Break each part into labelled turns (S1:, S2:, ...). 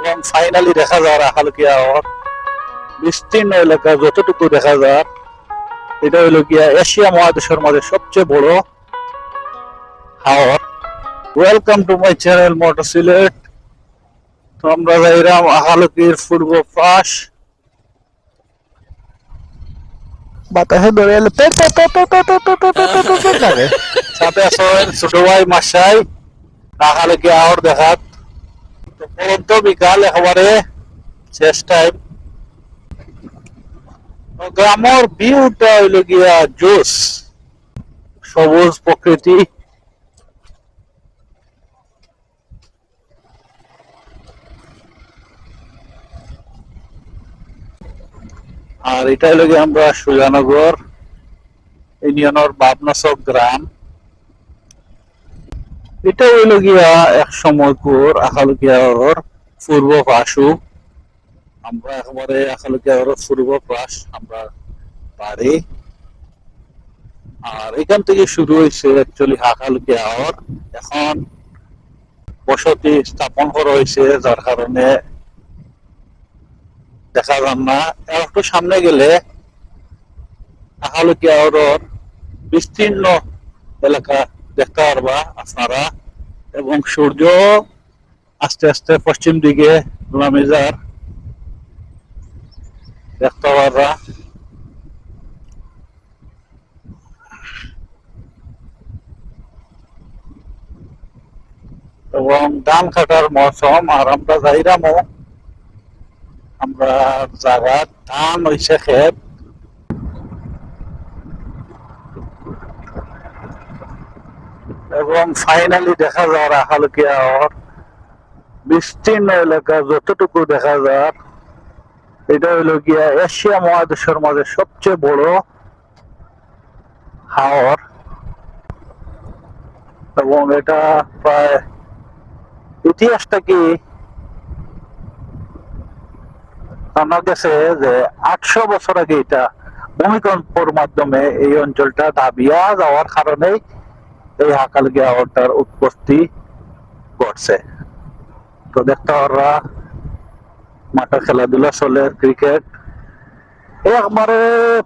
S1: এবং ফাইনালি দেখা যায় আখালকিয়া বিস্তীর্ণ এলাকা যতটুকু দেখা যায় এটা হইল গিয়া এশিয়া মহাদেশের মাঝে সবচেয়ে বড় হাওর welcome to my channel motor Sylhet তো আমরা যাইরাম আহালকির পূর্ব পাশ বাতাসে ধরে এলে পে পে পে পে পে পে পে পে পে পে পে পে লাগে। সাথে আছেন ছোট ভাই মাসাই আহালকি আওয়ার দেখাত তো পরন্ত বিকাল একেবারে শেষ গ্রামের ভিউটা হইল গিয়া জোস সবুজ প্রকৃতি আর এটা হলো গিয়ে আমরা সুজানগর ইউনিয়নের বাবনাচক গ্রাম এটা হইল গিয়া এক সময়কুর আখালকিয়ার পূর্ব পাশু আমরা একেবারে আখালকিয়ার পূর্ব পাশ, আমরা বাড়ি। আর এখান থেকে শুরু হয়েছে অ্যাকচুয়ালি হাকালকিয়ার এখন বসতি স্থাপন করা হয়েছে যার কারণে দেখা যান না। একটু সামনে গেলে আহালকিয়ার বিস্তীর্ণ এলাকা দেখতে পারবা আপনারা এবং সূর্য আস্তে আস্তে পশ্চিম দিকে নামে যার। দেখতে পারবা এবং ধান কাটার মৌসুম আর আমরা যাইরামও আমরা জায়গা ধান হইছে ক্ষেত। এবং ফাইনালি দেখা যায় আহালকিয়ার বিস্তীর্ণ এলাকা যতটুকু দেখা যায় এটা হইল গিয়া এশিয়া মহাদেশের মাঝে সবচেয়ে বড় হাওর। এবং এটা প্রায় ইতিহাসটা কি জানা গেছে যে আটশো বছর আগে এটা ভূমিকম্পর মাধ্যমে এই অঞ্চলটা দাবিয়া যাওয়ার কারণেই এই হাকাল গিয়াওয়ারটার উৎপত্তি ঘটছে। তো দেখতে পাররা মাঠে খেলাধুলা চলে ক্রিকেট একবারে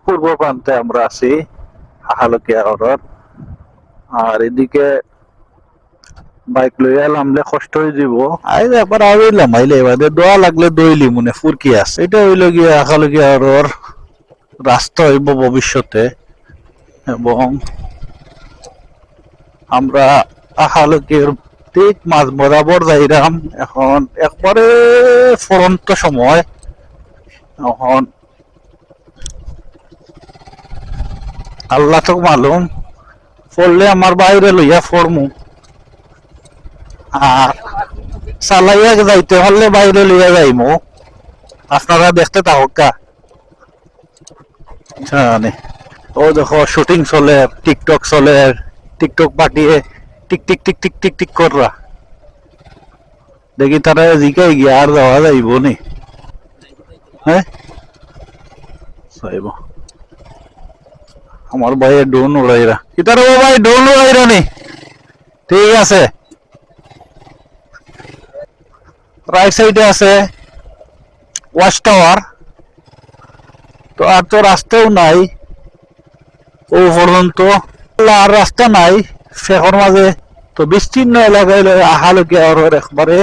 S1: পূর্ব প্রান্তে আমরা আছি হরর আর এদিকে বাইক লই এলামলে কষ্ট হয়ে যাব আই একবার আইলাম আইলে এবারে দোয়া লাগলে দইলি মনে, ফুরকি আছে এটা হইল গিয়ে আকালকিয়া হরর রাস্তা হইব ভবিষ্যতে। এবং আমরা আহালকের ঠিক মাঝ বরাবর যাইরাম। এখন একবারে ফরন্ত সময়। এখন আল্লাহ তো মালুম, পড়লে আমার বাইরে লইয়া ফরমু আর চালাইয়া যাইতে হলে বাইরে লইয়া যাইমু। আপনারা দেখতে থাকা ও দেখো শুটিং চলে টিকটক চলে টিকটক পাঠিয়ে টিক টিক টিক টিক টিক টিক কররা দেখি তারা জিকাই গিয়া আর যাওয়া যাইব নি। হ্যাঁ যাইব। আমার ভাই ডোন উড়াইরা। কিতার ভাই ডোন উড়াইরা নি। ঠিক আছে। রাইট সাইডে আছে ওয়াচ টাওয়ার তো আর তো রাস্তাও নাই। ও পর্যন্ত আর রাস্তা নাই। শেখর মাঝে তো বিস্তীর্ণ এলাকায় আহালকে আর একবারে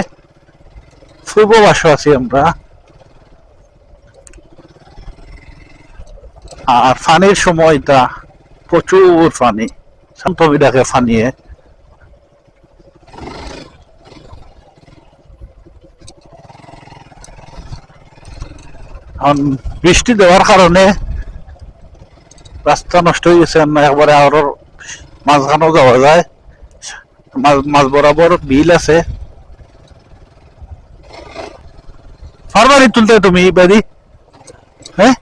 S1: পূর্ব বাস আছি আমরা। আর ফানির সময়টা প্রচুর ফানি শান্তমি ডাকে ফানিয়ে। এখন বৃষ্টি দেওয়ার কারণে রাস্তা নষ্ট হয়ে গেছে একবারে আরও মাঝখানেও যাওয়া যায় মাঝ বরাবর বিল আছে ফার্মারি তুলতে তুমি বাড়ি হ্যাঁ